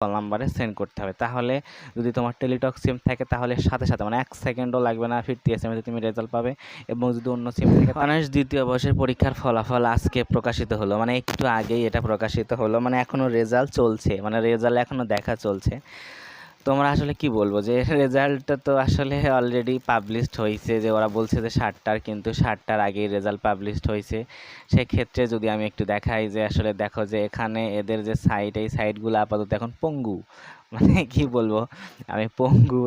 Call নাম্বারে send করতে হবে। তাহলে যদি তোমার টেলিটক সিম থাকে, তাহলে সাথে সাথে মানে এক সেকেন্ডও লাগবে না ফিরতি এস তুমি রেজাল্ট পাবে এবং যদি অন্য সিম থাকে অনার্স দ্বিতীয় বর্ষের পরীক্ষার ফলাফল আজকে প্রকাশিত হলো। মানে একটু আগেই এটা প্রকাশিত হলো। মানে এখনও রেজাল্ট চলছে। মানে রেজাল্ট এখনও দেখা চলছে। তোমরা আসলে কি বলব যে, রেজাল্টটা তো আসলে অলরেডি পাবলিশড হয়েছে যে, ওরা বলছে যে ষাটটার কিন্তু ষাটটার আগেই রেজাল্ট পাবলিশড হয়েছে সেক্ষেত্রে যদি আমি একটু দেখাই যে, আসলে দেখো যে, এখানে এদের যে সাইট এই সাইটগুলো আপাতত এখন পঙ্গু। মানে কি বলব? আমি পঙ্গু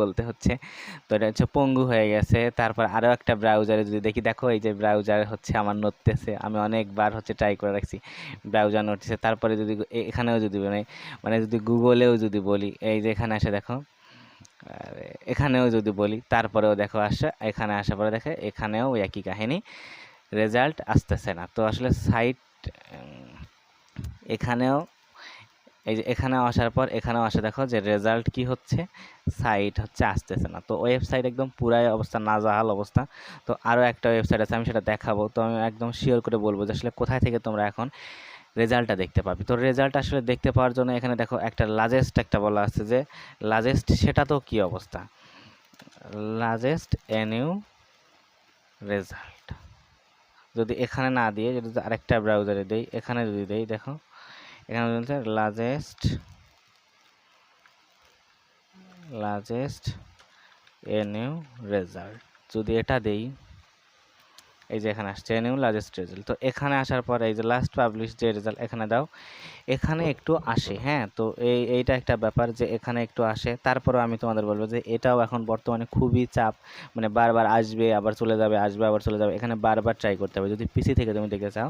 বলতে হচ্ছে। তো এটা হচ্ছে পঙ্গু হয়ে গেছে। তারপর আরও একটা ব্রাউজারে যদি দেখি, দেখো এই যে ব্রাউজার হচ্ছে আমার নড়তেছে। আমি অনেকবার হচ্ছে ট্রাই করে রাখছি ব্রাউজার নড়তেছে। তারপরে যদি এখানেও যদি মানে মানে যদি গুগলেও যদি বলি, এই যে এখানে আসে দেখো, আর এখানেও যদি বলি, তারপরেও দেখো আসে, এখানে আসার পরে দেখে এখানেও একই কাহিনী রেজাল্ট আসতেছে না। তো আসলে সাইট এখানেও এই যে এখানে আসার পর এখানেও আসে। দেখো যে রেজাল্ট কি হচ্ছে? সাইট হচ্ছে আসতেছে না। তো ওয়েবসাইট একদম পুরাই অবস্থা না নাজাহাল অবস্থা। তো আরও একটা ওয়েবসাইট আছে, আমি সেটা দেখাবো। তো আমি একদম শিওর করে বলব যে আসলে কোথায় থেকে তোমরা এখন রেজাল্টটা দেখতে পাবে। তো রেজাল্ট আসলে দেখতে পাওয়ার জন্য এখানে দেখো একটা লার্জেস্ট একটা বলা আছে যে লার্জেস্ট সেটা তো কি অবস্থা? লার্জেস্ট এনিউ রেজাল্ট যদি এখানে না দিয়ে যদি আরেকটা ব্রাউজারে দেই, এখানে যদি দেই, দেখো। এখানে বলছে লার্জেস্ট লার্জেস্ট এনিউ রেজাল্ট যদি এটা দেই এই যে এখানে আসছে এনিউ লার্জেস্ট রেজাল্ট তো এখানে আসার পর এই যে লাস্ট পাবলিশ যে রেজাল্ট এখানে দাও। এখানে একটু আসে হ্যাঁ? তো এই, এইটা একটা ব্যাপার যে এখানে একটু আসে। তারপরেও আমি তোমাদের বলব যে এটাও এখন বর্তমানে খুবই চাপ। মানে বারবার আসবে, আবার চলে যাবে, আসবে, আবার চলে যাবে। এখানে বারবার ট্রাই করতে হবে। যদি পিসি থেকে তুমি দেখতে চাও,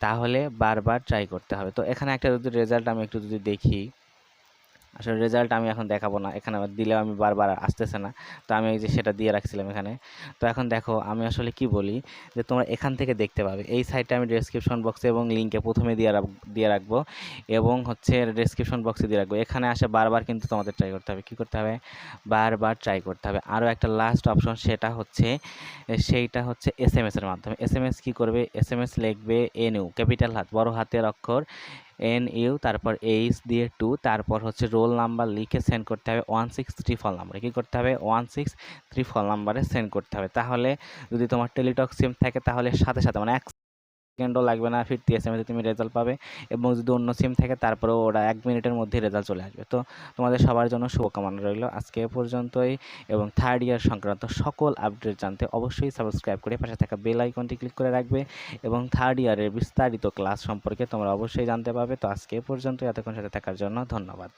তাহলে বারবার ট্রাই করতে হবে। তো এখানে একটা যদি রেজাল্ট আমি একটু যদি দেখি। আসলে রেজাল্ট আমি এখন দেখাবো না। এখানে দিলেও আমি বারবার আসতেছে না। তো আমি এই যে সেটা দিয়ে রাখছিলাম এখানে। তো এখন দেখো, আমি আসলে কি বলি, যে তোমরা এখান থেকে দেখতে পাবে। এই সাইটটা আমি ডেসক্রিপশন বক্সে এবং লিঙ্কে প্রথমে দিয়ে দিয়ে রাখব এবং হচ্ছে ডেসক্রিপশন বক্সে দিয়ে রাখব। এখানে আসে বারবার কিন্তু তোমাদের ট্রাই করতে হবে। কী করতে হবে? বারবার ট্রাই করতে হবে। আরও একটা লাস্ট অপশন সেটা হচ্ছে, সেইটা হচ্ছে এস এম এসের মাধ্যমে। এস এম এস কী করবে? এস এম এস লিখবে এন ইউ ক্যাপিটাল হাত, বড় হাতের অক্ষর এন ইউ তারপর এইচ দিয়ে টু তারপর হচ্ছে রোল নাম্বার লিখে সেন্ড করতে হবে ওয়ান সিক্স থ্রি ফল নাম্বারে কী করতে হবে? ওয়ান সিক্স থ্রি ফল নাম্বারে সেন্ড করতে হবে। তাহলে যদি তোমার টেলিটক সিম থাকে, তাহলে সাথে সাথে মানে এক সেকেন্ডও লাগবে না ফিরতি এস তুমি রেজাল্ট পাবে এবং যদি অন্য সিম থাকে তারপরেও ওরা এক মিনিটের মধ্যে রেজাল্ট চলে আসবে। তো তোমাদের সবার জন্য শুভকামনা রইল আজকে পর্যন্তই এবং থার্ড ইয়ার সংক্রান্ত সকল আপডেট জানতে অবশ্যই সাবস্ক্রাইব করে পাশে থাকা বেল আইকনটি ক্লিক করে রাখবে এবং থার্ড ইয়ারের বিস্তারিত ক্লাস সম্পর্কে তোমরা অবশ্যই জানতে পারবে। তো আজকে পর্যন্ত এতক্ষণ সাথে থাকার জন্য ধন্যবাদ।